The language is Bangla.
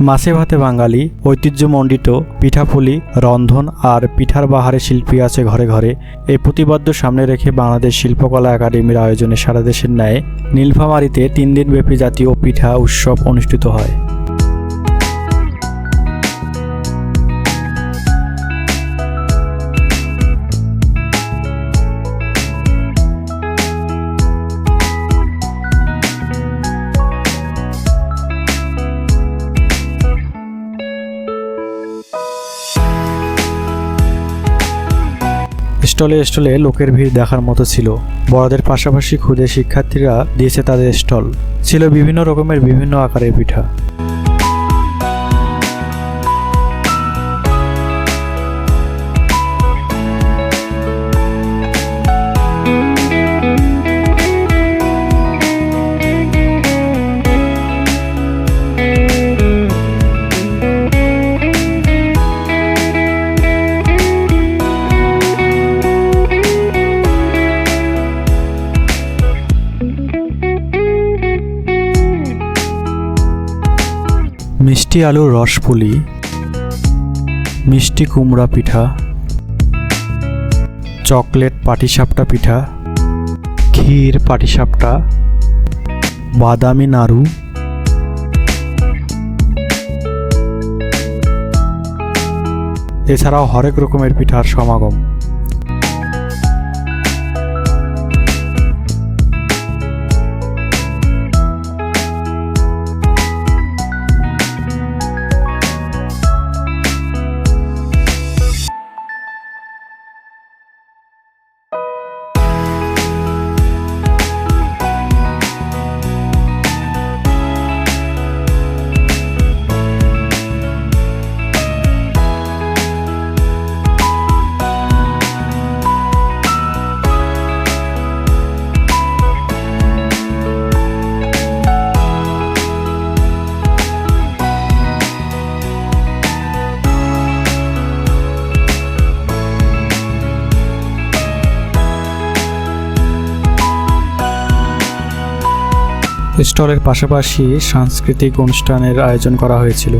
মাছে ভাতে বাঙালি, ঐতিহ্যমণ্ডিত পিঠাফুলি, রন্ধন আর পিঠার বাহারে শিল্পী আছে ঘরে ঘরে। এই প্রতিবাদ্য সামনে রেখে বাংলাদেশ শিল্পকলা একাডেমির আয়োজনে সারা দেশের ন্যায় নীলফামারিতে তিন দিনব্যাপী জাতীয় পিঠা উৎসব অনুষ্ঠিত হয়। স্টলে স্টলে লোকের ভিড় দেখার মতো ছিল। বড়দের পাশাপাশি খুদে শিক্ষার্থীরা দিয়েছে তাদের স্টল। ছিল বিভিন্ন রকমের বিভিন্ন আকারের পিঠা। মিষ্টি আলুর রসপুলি মিষ্টি কুমড়া পিঠা, চকলেট পাটিসাপটা পিঠা, ক্ষীর পাটিসাপটা, বাদামি নাড়ু। এছাড়াও হরেক রকমের পিঠার সমাগম। স্টলের পাশাপাশি সাংস্কৃতিক অনুষ্ঠানের আয়োজন করা হয়েছিল।